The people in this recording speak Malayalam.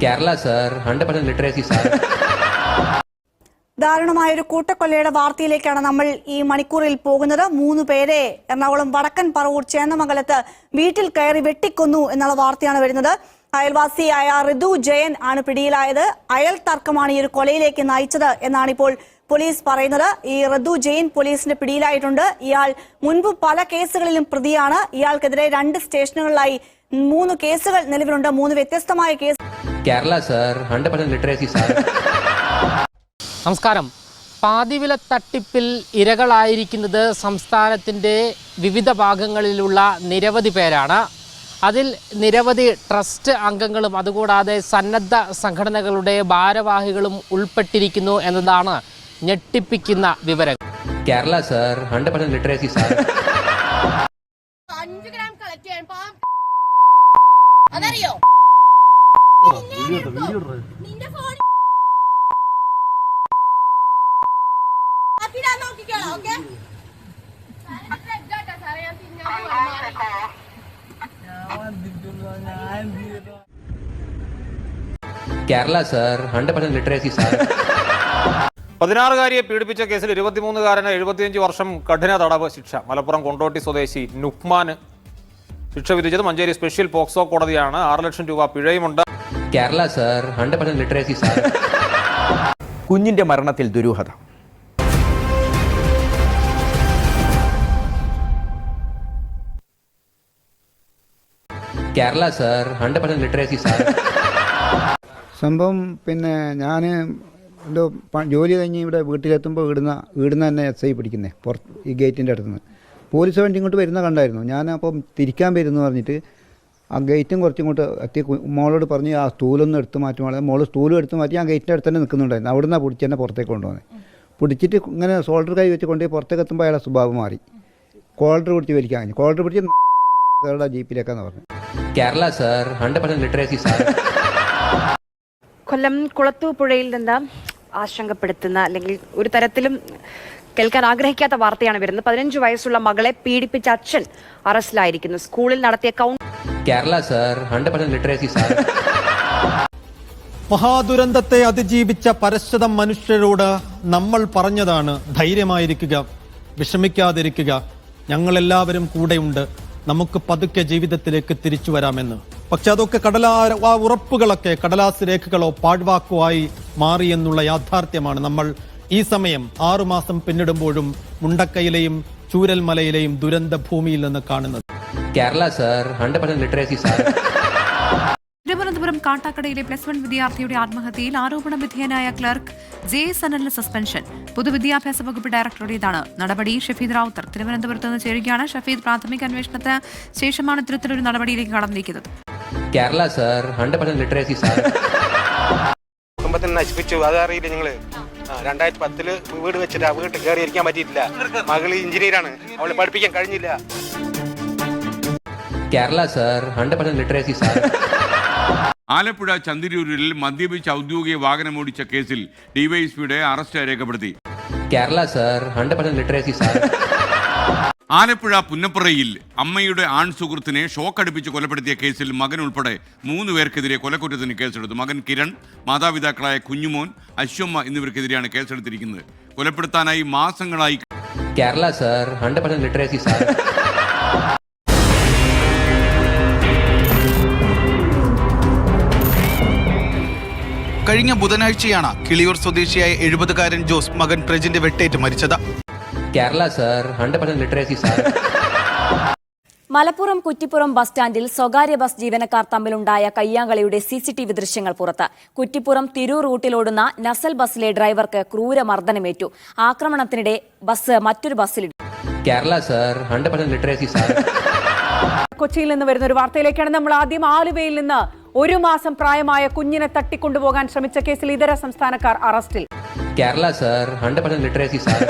Kerala sir hundred percent literacy sir ദാരുണമായ ഒരു കൂട്ടക്കൊല്ലയുടെ വാർത്തയിലേക്കാണ് നമ്മൾ ഈ മണിക്കൂറിൽ പോകുന്നത്. മൂന്ന് പേരെ എറണാകുളം വടക്കൻ പറവൂർ ചേന്നമംഗലത്ത് വീട്ടിൽ കയറി വെട്ടിക്കൊന്നു എന്നുള്ള വാർത്തയാണ് വരുന്നത്. അയൽവാസിയായ ഋതു ജയൻ ആണ് പിടിയിലായത്. അയൽ തർക്കമാണ് ഈ ഒരു കൊലയിലേക്ക് നയിച്ചത് എന്നാണ് ഇപ്പോൾ പോലീസ് പറയുന്നത്. ഈ ഋതു ജെയിൻ പോലീസിന്റെ പിടിയിലായിട്ടുണ്ട്. ഇയാൾ മുൻപ് പല കേസുകളിലും പ്രതിയാണ്. ഇയാൾക്കെതിരെ രണ്ട് സ്റ്റേഷനുകളിലായി മൂന്ന് കേസുകൾ നിലവിലുണ്ട്. മൂന്ന് വ്യത്യസ്തമായ case Kerala sir hundred literacy sir നമസ്കാരം. പാതിവില തട്ടിപ്പിൽ ഇരകളായിരിക്കുന്നത് സംസ്ഥാനത്തിന്റെ വിവിധ ഭാഗങ്ങളിലുള്ള നിരവധി പേരാണ്. അതിൽ നിരവധി ട്രസ്റ്റ് അംഗങ്ങളും അതുകൂടാതെ സന്നദ്ധ സംഘടനകളുടെ ഭാരവാഹികളും ഉൾപ്പെട്ടിരിക്കുന്നു എന്നതാണ് ഞെട്ടിപ്പിക്കുന്ന വിവരം Kerala sir. Hundred literacy sir അഞ്ച് ഗ്രാം കളക്ട് ചെയ്യാൻ പാ അതറിയോ? നിന്റെ ഫോൺ അപ്പിടാൻ നോക്കിക്കോളാം ഓക്കെ? ഞാൻ Kerala sir hundred percent literacy sir പതിനാറുകാരിയെ പീഡിപ്പിച്ച കേസിൽ ഇരുപത്തിമൂന്നുകാരന് എഴുപത്തിയഞ്ച് വർഷം കഠിന തടവ് ശിക്ഷ. മലപ്പുറം കൊണ്ടോട്ടി സ്വദേശി നുഹ്മാന് ശിക്ഷ വിധിച്ചത് മഞ്ചേരി സ്പെഷ്യൽ പോക്സോ കോടതിയാണ്. ആറ് ലക്ഷം രൂപ പിഴയുമുണ്ട്. Kerala sir hundred percent literacy sir കുഞ്ഞിന്റെ മരണത്തിൽ ദുരൂഹത. Kerala sir hundred percent literacy sir സംഭവം പിന്നെ ഞാൻ എന്തോ ജോലി കഴിഞ്ഞ് ഇവിടെ വീട്ടിലെത്തുമ്പോൾ ഇവിടുന്ന ഇവിടുന്ന് തന്നെ എസ് ഐ പിടിക്കുന്നേ പുറത്ത് ഈ ഗേറ്റിന്റെ അടുത്ത് നിന്ന് പോലീസ് വണ്ടി ഇങ്ങോട്ട് വരുന്ന കണ്ടായിരുന്നു. ഞാൻ അപ്പം തിരിക്കാൻ വരുന്നു പറഞ്ഞിട്ട് ആ ഗേറ്റും കുറച്ചിങ്ങോട്ട് എത്തി. മോളോട് പറഞ്ഞ് ആ സ്റ്റൂലൊന്നും എടുത്ത് മാറ്റുവാണ് മോൾ സ്റ്റൂലും എടുത്ത് മാറ്റി ആ ഗേറ്റിന്റെ അടുത്ത് തന്നെ നിൽക്കുന്നുണ്ടായിരുന്നു. അവിടെ നിന്നാണ് പിടിച്ച് തന്നെ പുറത്തേക്ക് കൊണ്ടുപോകുന്നത് പിടിച്ചിട്ട് ഇങ്ങനെ ഷോൾഡർ കൈ വെച്ച് കൊണ്ടുപോയി പുറത്തേക്ക് എത്തുമ്പോൾ അയാളെ സ്വഭാവം മാറി. കോളർ പിടിച്ച് വലിക്കാൻ കോളർ പിടിച്ച് ജീപ്പിലേക്കാന്ന് പറഞ്ഞു. Kerala sir. Hundred percent literacy sir Kollam കുളത്തൂപ്പുഴയിൽ നിന്ന് ആശങ്കപ്പെടുത്തുന്ന അല്ലെങ്കിൽ ഒരു തരത്തിലും കേൾക്കാൻ ആഗ്രഹിക്കാത്ത വാർത്തയാണ് വരുന്നത്. പതിനഞ്ച് വയസ്സുള്ള മകളെ പീഡിപ്പിച്ച അച്ഛൻ അറസ്റ്റിലായിരിക്കുന്നു. സ്കൂളിൽ നടത്തിയ count Kerala sir. Hundred percent literacy sir മഹാദുരന്തത്തെ അതിജീവിച്ച പരശ്വതം മനുഷ്യരോട് നമ്മൾ പറഞ്ഞതാണ് ധൈര്യമായിരിക്കുക വിഷമിക്കാതിരിക്കുക. ഞങ്ങളെല്ലാവരും കൂടെയുണ്ട്. നമുക്ക് പതുക്കെ ജീവിതത്തിലേക്ക് തിരിച്ചു വരാമെന്ന്. പക്ഷെ അതൊക്കെ കടലാ ഉറപ്പുകളൊക്കെ കടലാസ് രേഖകളോ പാഴ്വാക്കോ ആയി മാറി എന്നുള്ള യാഥാർത്ഥ്യമാണ് നമ്മൾ ഈ സമയം ആറുമാസം പിന്നിടുമ്പോഴും മുണ്ടക്കയിലെയും ചൂരൽമലയിലെയും ദുരന്ത ഭൂമിയിൽ നിന്ന് കാണുന്നത്. Kerala sir hundred percent literacy sir കാട്ടാക്കടയിലെ plus one വിദ്യാർത്ഥിയുടെ ആത്മഹത്യയിൽ ആരോപണ വിധേയനായ ക്ലർക്ക് ജെ സനലിന് സസ്പെൻഷൻ. പൊതുവിദ്യാഭ്യാസ വകുപ്പ് ഡയറക്ടറുടേതാണ്. നടപടി ഷഫീദ് റാവുത്തർ തിരുവനന്തപുരത്ത് നിന്ന് ചേരുകയാണ്. ഷഫീദ് പ്രാഥമിക അന്വേഷണത്തിന് ശേഷമാണ് ഇത്തരത്തിലൊരു നടപടിയിലേക്ക് കടന്നിരിക്കുന്നത്. Kerala sir. Hundred literacy sir. കുടുംബത്തിന് നശിപ്പിച്ചു. അതറിയില്ല ഞങ്ങൾ. രണ്ടായിരത്തി പത്തിൽ വീട് വെച്ചിട്ട് ആ വീട്ടിൽ കയറി ഇരിക്കാൻ പറ്റിയിട്ടില്ല. മകൾ എഞ്ചിനീയറാണ് അവളെ പഠിപ്പിക്കാൻ കഴിഞ്ഞില്ല. Kerala sir. Hundred percent literacy sir. Alappuzha ചന്തിരൂരിൽ മദ്യപിച്ച് ഔദ്യോഗിക വാഹനമോടിച്ച കേസിൽ ഡിവൈഎസ്പിയുടെ അറസ്റ്റ് രേഖപ്പെടുത്തി. Kerala sir hundred percent literacy sir Alappuzha പുന്നപ്പുറയിൽ അമ്മയുടെ ആൺ സുഹൃത്തിനെ ഷോക്ക് അടിപ്പിച്ച് കൊലപ്പെടുത്തിയ കേസിൽ മകൻ ഉൾപ്പെടെ മൂന്ന് പേർക്കെതിരെ കൊലക്കുറ്റത്തിന് കേസെടുത്തു. മകൻ കിരൺ മാതാപിതാക്കളായ കുഞ്ഞുമോൻ അശ്വമ്മ എന്നിവർക്കെതിരെയാണ് കേസെടുത്തിരിക്കുന്നത്. കൊലപ്പെടുത്താനായി മാസങ്ങളായി Kerala sir hundred literacy sir കഴിഞ്ഞ ബുധനാഴ്ചയാണ് കിളിയൂർ സ്വദേശിയായ എഴുപതുകാരൻ ജോസ് മകൻ പ്രജിന്റെ വെട്ടേറ്റ് മരിച്ചത്. Kerala sir hundred percent literacy sir Malappuram Kuttippuram bus സ്റ്റാൻഡിൽ സ്വകാര്യ ബസ് ജീവനക്കാർ തമ്മിലുണ്ടായ കയ്യാങ്കളിയുടെ സി സി ടി വി ദൃശ്യങ്ങൾ പുറത്ത്. കുറ്റിപ്പുറം തിരൂർ റൂട്ടിലോടുന്ന നസൽ ബസ്സിലെ ഡ്രൈവർക്ക് ക്രൂര ക്രൂരമർദ്ദനമേറ്റു ആക്രമണത്തിനിടെ ബസ് മറ്റൊരു ബസ്സിൽ Kerala sir hundred percent literacy sir കൊച്ചിയിൽ നിന്ന് വരുന്ന ഒരു വാർത്തയിലേക്കാണ് നമ്മൾ ആദ്യം ആലുവയിൽ നിന്ന് ഒരു മാസം പ്രായമായ കുഞ്ഞിനെ തട്ടിക്കൊണ്ടുപോകാൻ ശ്രമിച്ച കേസിൽ ഇതര സംസ്ഥാനക്കാർ അറസ്റ്റിൽ. Kerala sir hundred literacy sir